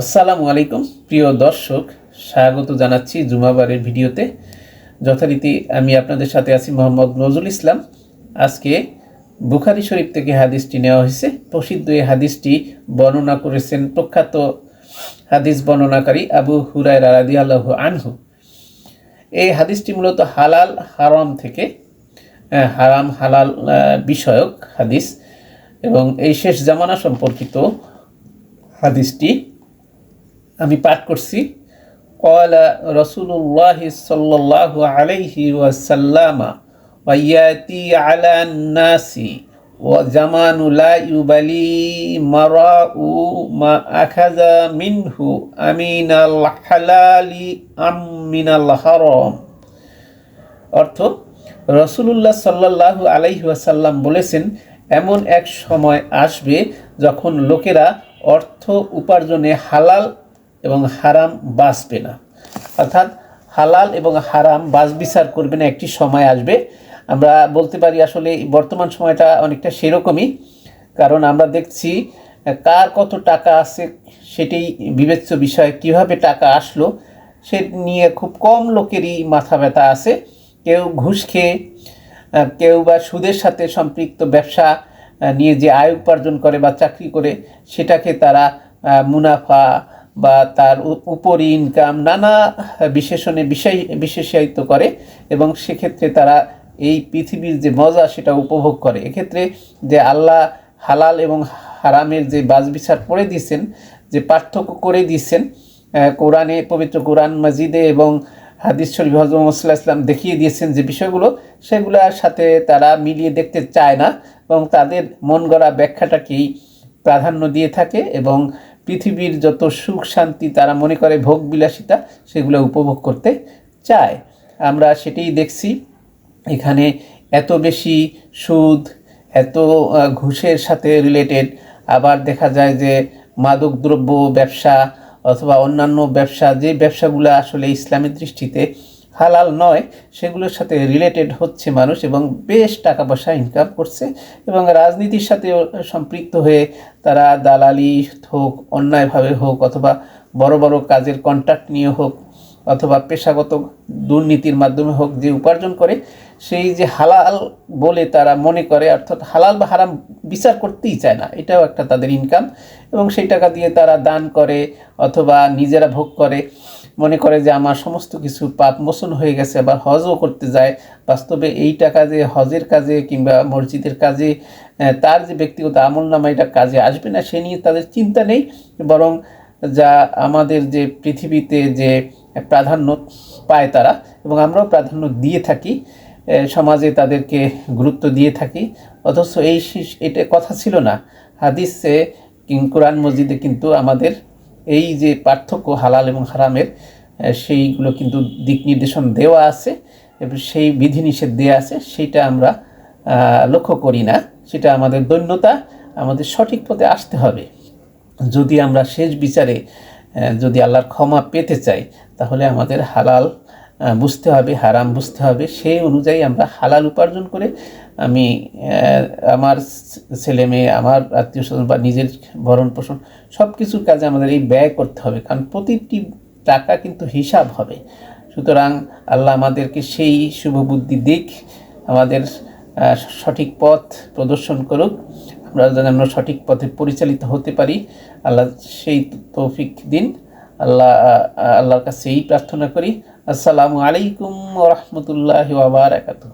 আসসালামু আলাইকুম। প্রিয় দর্শক, স্বাগত জানাচ্ছি জুমাবারের ভিডিওতে। যথারীতি আমি আপনাদের সাথে আছি মোহাম্মদ নজরুল ইসলাম। আজকে বুখারি শরীফ থেকে হাদিসটি নেওয়া হয়েছে। প্রসিদ্ধ এই হাদিসটি বর্ণনা করেছেন প্রখ্যাত হাদিস বর্ণনাকারী আবু হুরায় রাদি আল্লাহ আনহু। এই হাদিসটি মূলত হালাল হারাম থেকে হারাম হালাল বিষয়ক হাদিস এবং এই শেষ জামানা সম্পর্কিত হাদিসটি আমি পাঠ করছি قال رسول الله صلى الله عليه وسلم وياتي على الناس وزمان لا يبلي مراء ما أخذ منه أمين الحلال أم من الحرام অর্থ রসুলুল্লাহ সাল্লাল্লাহু আলাইহি ওয়াসাল্লাম বলেছেন এমন এক সময় আসবে যখন লোকেরা অর্থ উপার্জনে হালাল এবং হারাম বাঁচবে না। অর্থাৎ হালাল এবং হারাম বাস বিচার করবে না, একটি সময় আসবে। আমরা বলতে পারি আসলে বর্তমান সময়টা অনেকটা সেরকমই, কারণ আমরা দেখছি কার কত টাকা আছে সেটাই বিবেচ্য বিষয়, কীভাবে টাকা আসলো সে নিয়ে খুব কম লোকেরই মাথা ব্যথা আছে। কেউ ঘুষ খেয়ে কেউ বা সুদের সাথে সম্পৃক্ত ব্যবসা নিয়ে যে আয় উপার্জন করে বা চাকরি করে, সেটাকে তারা মুনাফা বা তার উপরি ইনকাম নানা বিশেষণে বিষয়, বিশেষায়িত করে এবং সেক্ষেত্রে তারা এই পৃথিবীর যে মজা সেটা উপভোগ করে। এক্ষেত্রে যে আল্লাহ হালাল এবং হারামের যে বাজ বিচার করে দিয়েছেন, যে পার্থক্য করে দিয়েছেন কোরআনে, পবিত্র কোরআন মাজিদে এবং হাদিস শরীফ মোহাম্মদ ইসলাম দেখিয়ে দিয়েছেন যে বিষয়গুলো, সেগুলোর সাথে তারা মিলিয়ে দেখতে চায় না এবং তাদের মন গড়া ব্যাখ্যাটাকেই প্রাধান্য দিয়ে থাকে এবং পৃথিবীর যত সুখ শান্তি তারা মনে করে ভোগ বিলাসিতা, সেগুলো উপভোগ করতে চায়। আমরা সেটাই দেখছি। এখানে এত বেশি সুদ, এত ঘুষের সাথে রিলেটেড আবার দেখা যায় যে মাদক দ্রব্য ব্যবসা অথবা অন্যান্য ব্যবসা, যে ব্যবসাগুলো আসলে ইসলামের দৃষ্টিতে হালাল নয়, সেগুলোর সাথে রিলেটেড হচ্ছে মানুষ এবং বেশ টাকা পয়সা ইনকাম করছে এবং রাজনীতির সাথেও সম্পৃক্ত হয়ে তারা দালালি হোক, অন্যায়ভাবে হোক অথবা বড় বড় কাজের কন্ট্রাক্ট নিয়ে হোক অথবা পেশাগত দুর্নীতির মাধ্যমে হোক যে উপার্জন করে, সেই যে হালাল বলে তারা মনে করে, অর্থাৎ হালাল বা হারাম বিচার করতেই চায় না, এটাও একটা তাদের ইনকাম এবং সেই টাকা দিয়ে তারা দান করে অথবা নিজেরা ভোগ করে। মনে করে যে আমার সমস্ত কিছু পাপ মোচন হয়ে গেছে, আবার হজও করতে যায়। বাস্তবে এই টাকা যে হজের কাজে কিংবা মসজিদের কাজে তার যে ব্যক্তিগত আমল নামা এটা কাজে আসবে না, সে নিয়ে তাদের চিন্তা নেই। বরং যা আমাদের যে পৃথিবীতে যে প্রাধান্য পায় তারা, এবং আমরাও প্রাধান্য দিয়ে থাকি সমাজে তাদেরকে গুরুত্ব দিয়ে থাকি। অথচ এই এটা কথা ছিল না। হাদিসে কোরআন মসজিদে কিন্তু আমাদের এই যে পার্থক্য হালাল এবং হারামের সেইগুলো কিন্তু দিক নির্দেশন দেওয়া আছে, এবং সেই বিধিনিষেধ দেওয়া আছে, সেটা আমরা লক্ষ্য করি না। সেটা আমাদের দৈন্যতা, আমাদের সঠিক পথে আসতে হবে। যদি আমরা শেষ বিচারে যদি আল্লাহর ক্ষমা পেতে চাই, তাহলে আমাদের হালাল বুঝতে হবে, হারাম বুঝতে হবে, সেই অনুযায়ী আমরা হালাল উপার্জন করে আমি আমার ছেলে মেয়ে, আমার আত্মীয় স্বজন বা নিজের ভরণ পোষণ সব কিছুর কাজে আমাদের এই ব্যয় করতে হবে, কারণ প্রতিটি টাকা কিন্তু হিসাব হবে। সুতরাং আল্লাহ আমাদেরকে সেই শুভ বুদ্ধি দিক, আমাদের সঠিক পথ প্রদর্শন করুক, আমরা যেন আমরা সঠিক পথে পরিচালিত হতে পারি। আল্লাহ সেই তৌফিক দিন। আল্লাহ, আল্লাহর কাছে এই প্রার্থনা করি। আসসালামু আলাইকুম রহমতুল্লাহ ওবরাকাতুহ